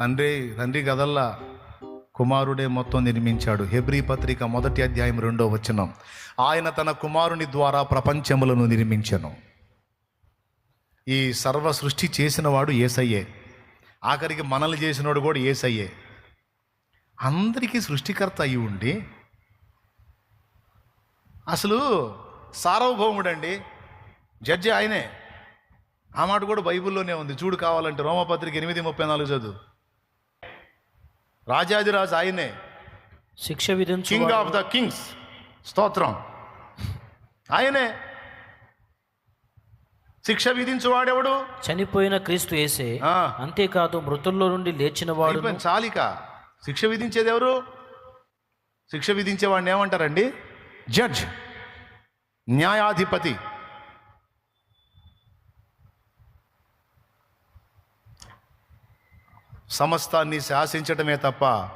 తండ్రి తండ్రి కదల్లా కుమారుడే మొత్తం నిర్మించాడు. హెబ్రీ పత్రిక మొదటి అధ్యాయం రెండో వచనం. ఆయన తన కుమారుని ద్వారా ప్రపంచములను నిర్మించను. ఈ సర్వ సృష్టి చేసినవాడు ఏసయ్యే. ఆఖరికి మనల్ని చేసినవాడు కూడా ఏసయ్యే. అందరికీ సృష్టికర్త అయి ఉండి అసలు సార్వభౌముడండి జడ్జి ఆయనే. ఆ మాట కూడా బైబిల్లోనే ఉంది. చూడు కావాలంటే రోమపత్రిక ఎనిమిది ముప్పై నాలుగు చదువు. రాజాదిరాజు ఆయనే. శిక్ష విధించు కింగ్ ఆఫ్ ద కింగ్స్ స్తోత్రం. ఆయనే. శిక్ష విధించువాడెవడు చనిపోయిన క్రీస్తు ఆ. అంతేకాదు మృతుల్లో నుండి లేచిన వాడు చాలిక. శిక్ష విధించేది ఎవరు? శిక్ష విధించేవాడిని ఏమంటారండి? జడ్జ్ న్యాయాధిపతి. సమస్తాన్ని శాసించటమే తప్ప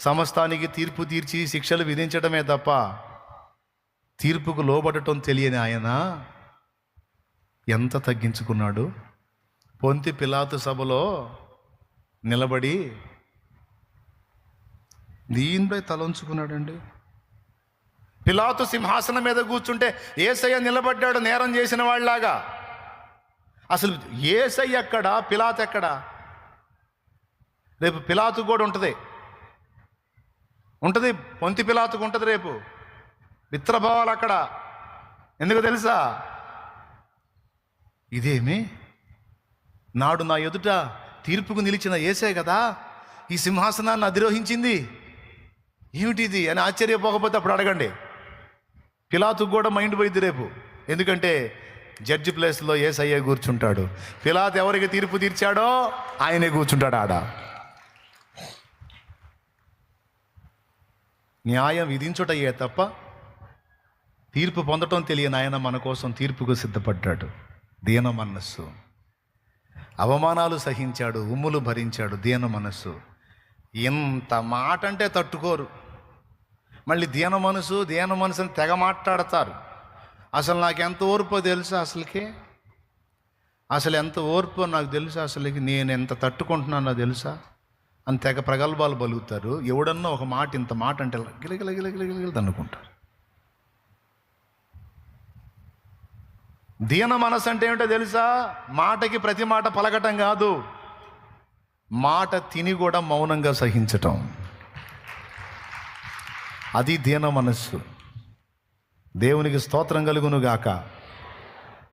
సమస్తానికి తీర్పు తీర్చి శిక్షలు విధించటమే తప్ప తీర్పుకు లోబడటం తెలియని ఆయన ఎంత తగ్గించుకున్నాడు? పొంతి పిలాతు సభలో నిలబడి దీనిపై తలంచుకున్నాడండి. పిలాతు సింహాసనం మీద కూర్చుంటే ఏసయ్య నిలబడ్డాడు నేరం చేసిన వాళ్ళలాగా. అసలు ఏసయ్య ఎక్కడా? పిలాత్ ఎక్కడా? రేపు పిలాతు కూడా ఉంటుంది. ఉంటుంది. పొంతి పిలాతుకు ఉంటుంది రేపు. మిత్రభావాలు అక్కడ. ఎందుకు తెలుసా? ఇదేమి? నాడు నా ఎదుట తీర్పుకు నిలిచిన ఏసే కదా? ఈ సింహాసనాన్ని అధిరోహించింది. ఏమిటిది? అని ఆశ్చర్యపోకపోతే అప్పుడు అడగండి. పిలాతుకు కూడా మైండ్ పోయింది రేపు. ఎందుకంటే జడ్జి ప్లేస్లో ఏసయ్య కూర్చుంటాడు. పిలాత్ ఎవరికి తీర్పు తీర్చాడో ఆయనే కూర్చుంటాడు ఆడ. న్యాయం విధించుటయ్యే తప్ప తీర్పు పొందటం తెలియని ఆయన మన కోసం తీర్పుకు సిద్ధపడ్డాడు. దీన మనస్సు. అవమానాలు సహించాడు ఉమ్ములు భరించాడు దీన మనస్సు. ఇంత మాట అంటే తట్టుకోరు. మళ్ళీ దీన మనసు దీన మనసుని తెగ మాట్లాడతారు. అసలు నాకు ఎంత ఓర్పో తెలుసా అసలుకి? అసలు ఎంత ఓర్పో నాకు తెలుసా అసలుకి? నేను ఎంత తట్టుకుంటున్నానో తెలుసా? అని తెగ ప్రగల్భాలు బలుగుతారు. ఎవడన్నా ఒక మాట ఇంత మాట అంటే గిలగిల గిలగిల గిలగిల అనుకుంటారు. దీన మనసు అంటే ఏమిటో తెలుసా? మాటకి ప్రతి మాట పలకటం కాదు. మాట తిని కూడా మౌనంగా సహించటం. అది దీన మనస్సు. దేవునికి స్తోత్రం కలుగును గాక